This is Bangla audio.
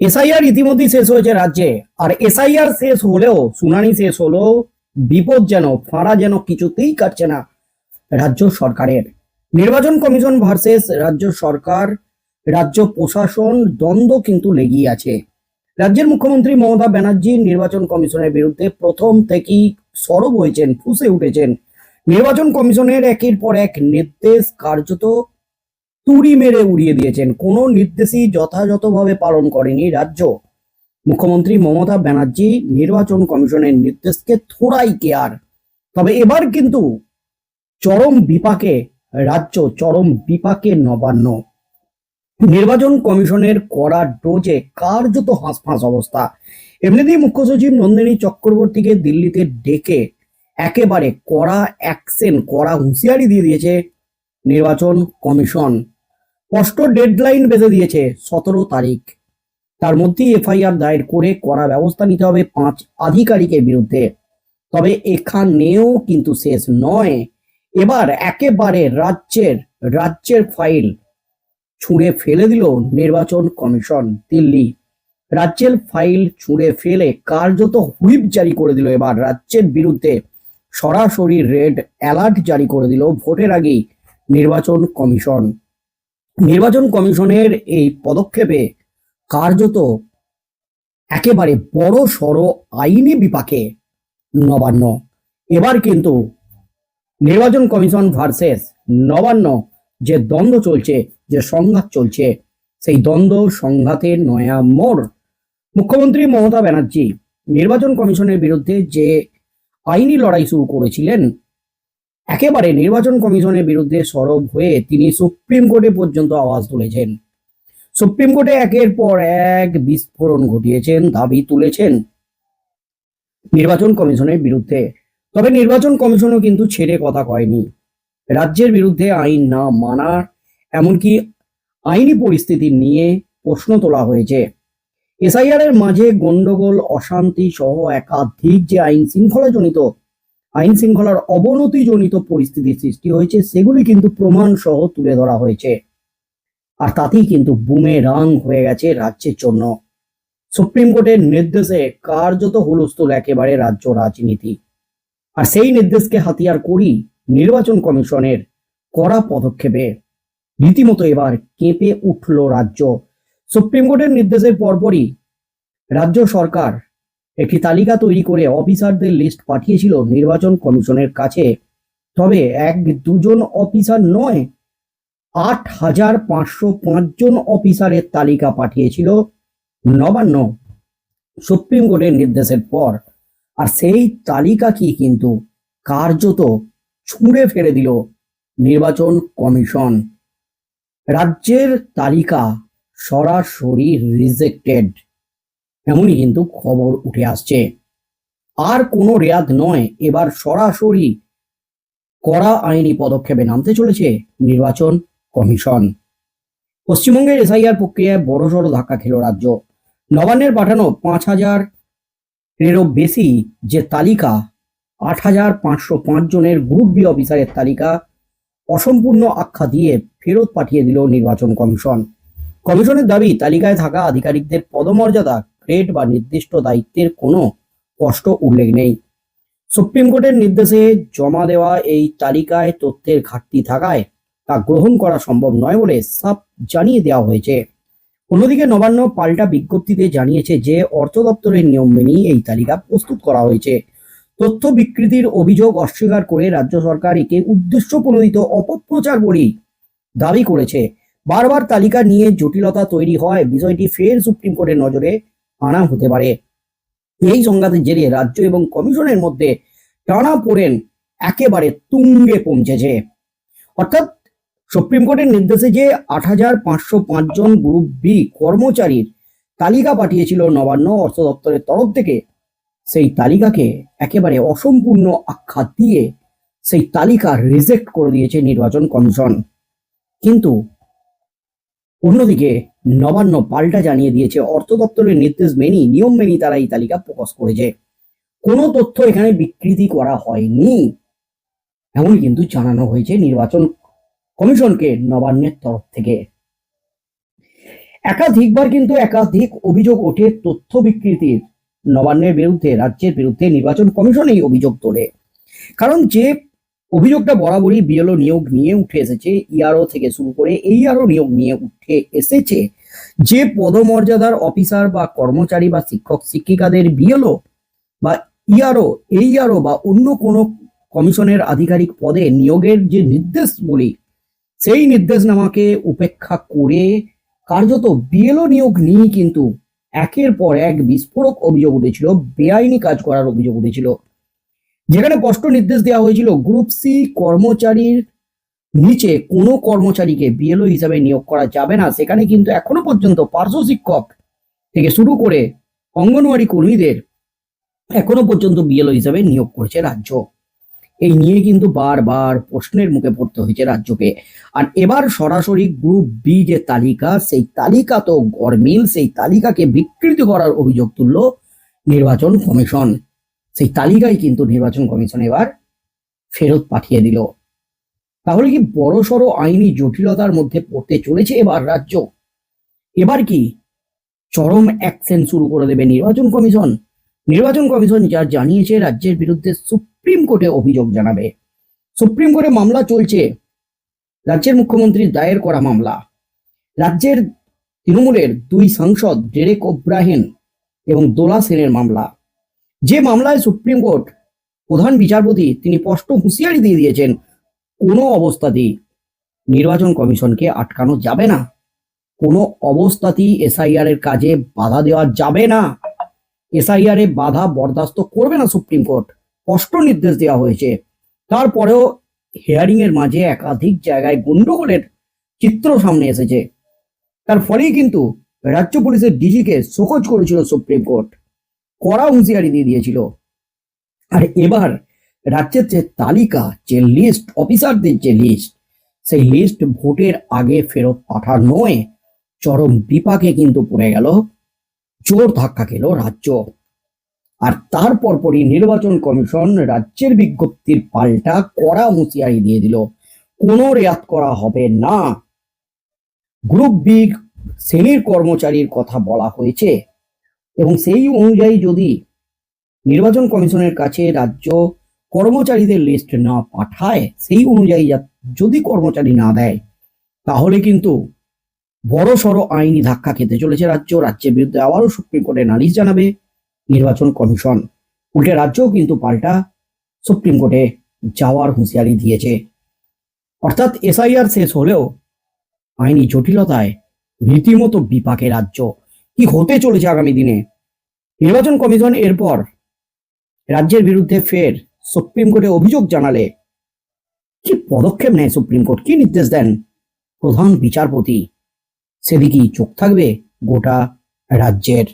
এসআইআর ইতিমধ্যেই শেষ হয়েছে রাজ্যে। আর এসআইআর শেষ হলেও, শুনানি শেষ হলেও বিপদ যেন, ফাঁড়া যেন কিছুতেই কাটছে না রাজ্য সরকারের। নির্বাচন কমিশন ভার্সেস রাজ্য সরকার, রাজ্য প্রশাসন, দ্বন্দ্ব কিন্তু লেগেই আছে। রাজ্যের মুখ্যমন্ত্রী মমতা ব্যানার্জি নির্বাচন কমিশনের বিরুদ্ধে প্রথম থেকেই সরব হয়েছেন, ফুসে উঠেছেন। নির্বাচন কমিশনের একের পর এক নির্দেশ কার্যত তুড়ি মেরে উড়িয়ে দিয়েছেন। কোনো নির্দেশই যথাযথভাবে পালন করেনি রাজ্য। মুখ্যমন্ত্রী মমতা ব্যানার্জি নির্বাচন কমিশনের নির্দেশকে থোড়াই কেয়ার। তবে এবার কিন্তু চরম বিপাকে, রাজ্য চরম বিপাকে নবান্ন। নির্বাচন কমিশনের কড়া ডোজে কার্যত হাঁসফাঁস অবস্থা। এমনিতেই মুখ্য সচিব নন্দিনী চক্রবর্তীকে দিল্লিতে ডেকে একেবারে কড়া অ্যাকশন, কড়া হুঁশিয়ারি দিয়ে দিয়েছে নির্বাচন কমিশন। স্পষ্ট ডেডলাইন বেঁধে দিয়েছে সতেরো তারিখ। তার মধ্যেই এফআইআর দায়ের করে কড়া ব্যবস্থা নিতে হবে পাঁচ আধিকারিকের বিরুদ্ধে। তবে এখানেও কিন্তু শেষ নয়। এবার একেবারে রাজ্যের রাজ্যের ফাইল ছুঁড়ে ফেলে দিল নির্বাচন কমিশন দিল্লি। রাজ্যের ফাইল ছুঁড়ে ফেলে কার্যত হুইপ জারি করে দিল এবার রাজ্যের বিরুদ্ধে। সরাসরি রেড অ্যালার্ট জারি করে দিল ভোটের আগেই নির্বাচন কমিশন। নির্বাচন কমিশনের এই পদক্ষেপে কার্যত একেবারে বড় সড় আইনি বিপাকে নবান্ন। এবার কিন্তু নির্বাচন কমিশন ভার্সেস নবান্ন যে দ্বন্দ্ব চলছে, যে সংঘাত চলছে, সেই দ্বন্দ্ব, সংঘাতের নয়া মোড়। মুখ্যমন্ত্রী মমতা ব্যানার্জি নির্বাচন কমিশনের বিরুদ্ধে যে আইনি লড়াই শুরু করেছিলেন একেবারে নির্বাচন কমিশনের বিরুদ্ধে সরব হয়ে তিনি সুপ্রিম কোর্টে পর্যন্ত আওয়াজ তুলেছেন। সুপ্রিম কোর্টে একের পর এক বিস্ফোরণ ঘটিয়েছেন, দাবি তুলেছেন নির্বাচন কমিশনের বিরুদ্ধে। তবে নির্বাচন কমিশনও কিন্তু ছেড়ে কথা কয়নি। রাজ্যের বিরুদ্ধে আইন না মানার, এমনকি আইনি পরিস্থিতি নিয়ে প্রশ্ন তোলা হয়েছে। এসআইআর এর মাঝে গন্ডগোল অশান্তি সহ একাধিক যে আইন শৃঙ্খলা জনিত আইন শৃঙ্খলার অবনতিজনিত পরিস্থিতির সৃষ্টি হয়েছে, সেগুলি কিন্তু প্রমাণ সহ তুলে ধরা হয়েছে। আর তাতেই কিন্তু বুমে রাং হয়ে গেছে রাজ্যের জন্য। সুপ্রিম কোর্টের নির্দেশে কার্যত হুলস্থুল একেবারে রাজ্য রাজনীতি। আর সেই নির্দেশকে হাতিয়ার করি নির্বাচন কমিশনের কড়া পদক্ষেপে রীতিমতো এবার কেঁপে উঠল রাজ্য। সুপ্রিম কোর্টের নির্দেশের পরপরই রাজ্য সরকার একটি তালিকা তৈরি করে অফিসারদের লিস্ট পাঠিয়েছিল নির্বাচন কমিশনের কাছে। তবে এক দুজন অফিসার নয়, আট হাজার পাঁচশো পাঁচজন অফিসারের তালিকা পাঠিয়েছিল নবান্ন সুপ্রিম কোর্টের নির্দেশের পর। আর সেই তালিকা কি কিন্তু কার্যত ছুঁড়ে ফেলে দিল নির্বাচন কমিশন। রাজ্যের তালিকা সরাসরি রিজেক্টেড এমনই কিন্তু খবর উঠে আসছে। আর কোনো রেয়াদ নয়, এবার সরাসরি কড়া আইনি পদক্ষেপে নামতে চলেছে নির্বাচন কমিশন। পশ্চিমবঙ্গের এসআইআর প্রক্রিয়ায় বড়সড় ধাক্কা খেল রাজ্য। নবান্নের পাঠানো পাঁচ হাজার এরও বেশি যে তালিকা, আট হাজার পাঁচশো পাঁচ জনের গ্রুপ বি অফিসারের তালিকা, অসম্পূর্ণ আখ্যা দিয়ে ফেরত পাঠিয়ে দিল নির্বাচন কমিশন। কমিশনের দাবি, তালিকায় থাকা আধিকারিকদের পদমর্যাদা গ্রেড বা নির্দিষ্ট দায়িত্বের কোনো স্পষ্ট উল্লেখ নেই। সুপ্রিম কোর্টের নির্দেশে জমা দেওয়া এই তালিকায় তথ্যের ঘাটতি থাকায় তা গ্রহণ করা সম্ভব নয় বলে সাফ জানিয়ে দেওয়া হয়েছে। অন্যদিকে নবান্ন পাল্টা বিজ্ঞপ্তিতে জানিয়েছে যে অর্থ দপ্তরের নিয়ম মেনেই এই তালিকা প্রস্তুত করা হয়েছে। তথ্য বিকৃতির অভিযোগ অস্বীকার করে রাজ্য সরকার একে উদ্দেশ্য প্রণোদিত অপপ্রচার বলেই দাবি করেছে। বারবার তালিকা নিয়ে জটিলতা তৈরি হয়, বিষয়টি ফের সুপ্রিম কোর্টের নজরে আনা হতে পারে। এই সংঘাতের জেরে রাজ্য এবং কমিশনের মধ্যে টানা পড়েন একেবারে তুঙ্গে পৌঁছেছে। অর্থাৎ সুপ্রিম কোর্টের নির্দেশে যে আট হাজার পাঁচশো পাঁচ জন গ্রুপ বি কর্মচারীর তালিকা পাঠিয়েছিল নবান্ন অর্থ দপ্তরের তরফ থেকে, সেই তালিকাকে একেবারে অসম্পূর্ণ আখ্যা দিয়ে সেই তালিকা রিজেক্ট করে দিয়েছে নির্বাচন কমিশন। কিন্তু অন্যদিকে নবান্ন পাল্টা জানিয়ে দিয়েছে অর্থ দপ্তরের নির্দেশ মেনেই, নিয়ম মেনেই তারা এই তালিকা প্রকাশ করেছে। কোনো তথ্য এখানে বিকৃতি করা হয়নি। এমন কিন্তু জানানো হয়েছে নির্বাচন কমিশনকে নবান্নের তরফ থেকে। একাধিকবার কিন্তু একাধিক অভিযোগ ওঠে তথ্য বিকৃতির। নবান্নের বিরুদ্ধে, রাজ্যের বিরুদ্ধে নির্বাচন কমিশন এই অভিযোগ তোলে। কারণ যে অভিযোগটা বরাবরই বিএলও নিয়োগ নিয়ে উঠে এসেছে ইআরও থেকে শুরু করে এই আরও নিয়োগ নিয়ে উঠে এসেছে। যে পদমর্যাদার অফিসার বা কর্মচারী বা শিক্ষক শিক্ষিকাদের বিএলও বা ইআরও এই আরও বা অন্য কোনো কমিশনের আধিকারিক পদে নিয়োগের যে নির্দেশ বলি, সেই নির্দেশনামাকে উপেক্ষা করে কার্যত বিএলও নিয়োগ নিয়ে কিন্তু একের পর এক বিস্ফোরক অভিযোগ উঠেছিল, বেআইনি কাজ করার অভিযোগ উঠেছিল। যেখানে স্পষ্ট নির্দেশ দেওয়া হয়েছিল গ্রুপ সি কর্মচারীর নিচে কোনো কর্মচারীকে বিএলও হিসাবে নিয়োগ করা যাবে না। সেখানে কিন্তু এখনও পর্যন্ত পার্শ্ব শিক্ষক থেকে শুরু করে অঙ্গনওয়াড়ি কর্মীদের এখনও পর্যন্ত বিএলও হিসাবে নিয়োগ করছে রাজ্য। এই নিয়ে কিন্তু বারবার প্রশ্নের মুখে পড়তে হয়েছে রাজ্যকে। আর এবার সরাসরি গ্রুপ বি যে তালিকা, সেই তালিকা তো গরমিল সেই তালিকাকে বিকৃতি করার অভিযোগ তুলল নির্বাচন কমিশন। সেই তালিকায় কিন্তু নির্বাচন কমিশন এবার ফেরত পাঠিয়ে দিল। তাহলে কি বড়সড় আইনি জটিলতার মধ্যে পড়তে চলেছে এবার রাজ্য? এবার কি চরম অ্যাকশন শুরু করে দেবে নির্বাচন কমিশন? নির্বাচন কমিশন যা জানিয়েছে রাজ্যের বিরুদ্ধে সুপ্রিম কোর্টে অভিযোগ জানাবে। সুপ্রিম কোর্টে মামলা চলছে। রাজ্যের মুখ্যমন্ত্রীর দায়ের করা মামলা। রাজ্যের তৃণমূলের দুই সাংসদ ডেরেক ওব্রাহেন এবং দোলা সেনের মামলা। যে মামলায় সুপ্রিম কোর্ট প্রধান বিচারপতি তিনি স্পষ্ট হুঁশিয়ারি দিয়ে দিয়েছেন, কোনো অবস্থাতেই নির্বাচন কমিশনকে আটকানো যাবে না। কোনো অবস্থাতেই এসআইআর এর কাজে বাধা দেওয়া যাবে না। এসআইআর এ বাধা বরদাস্ত করবে না সুপ্রিম কোর্ট, স্পষ্ট নির্দেশ দেওয়া হয়েছে। তারপরেও হিয়ারিং এর মাঝে একাধিক জায়গায় গন্ডগোলের চিত্র সামনে এসেছে। তার ফলেই কিন্তু রাজ্য পুলিশের ডিজিকে শোকজ করেছিল সুপ্রিম কোর্ট। কড়া হুঁশিয়ারি দিয়ে দিয়েছিল। আর এবার রাজ্যের যে তালিকা, যে লিস্ট অফিসারদের যে লিস্ট সেই লিস্ট ভোটের আগে ফেরত পাঠানোয় চরম বিপাকে কিন্তু পড়ে গেল, জোর ধাক্কা খেল রাজ্য। আর তার পরপরই নির্বাচন কমিশন রাজ্যের বিজ্ঞপ্তির পাল্টা কড়া হুঁশিয়ারি দিয়ে দিল, কোনো রেয়াত করা হবে না। গ্রুপ বি, শ্রেণির কর্মচারীর কথা বলা হয়েছে। এবং সেই অনুযায়ী যদি নির্বাচন কমিশনের কাছে রাজ্য কর্মচারীদের লিস্ট না পাঠায়, সেই অনুযায়ী যদি কর্মচারী না দেয়, তাহলে কিন্তু বড় সড়ো আইনি ধাক্কা খেতে চলেছে রাজ্য। রাজ্যের বিরুদ্ধে আবারও সুপ্রিম কোর্টে নালিশ জানাবে নির্বাচন কমিশন। উল্টে রাজ্যও কিন্তু পাল্টা সুপ্রিম কোর্টে যাওয়ার হুঁশিয়ারি দিয়েছে। অর্থাৎ এসআইআর শেষ হলেও আইনি জটিলতায় রীতিমতো বিপাকে রাজ্য। কি হতে চলেছে আগামী দিনে? নির্বাচন কমিশন এরপর রাজ্যের বিরুদ্ধে ফের সুপ্রিম কোর্টে অভিযোগ জানালে কি পদক্ষেপ নেয় সুপ্রিম কোর্ট? কি নির্দেশ দেন প্রধান বিচারপতি? সেদিকেই চোখ থাকবে গোটা রাজ্যের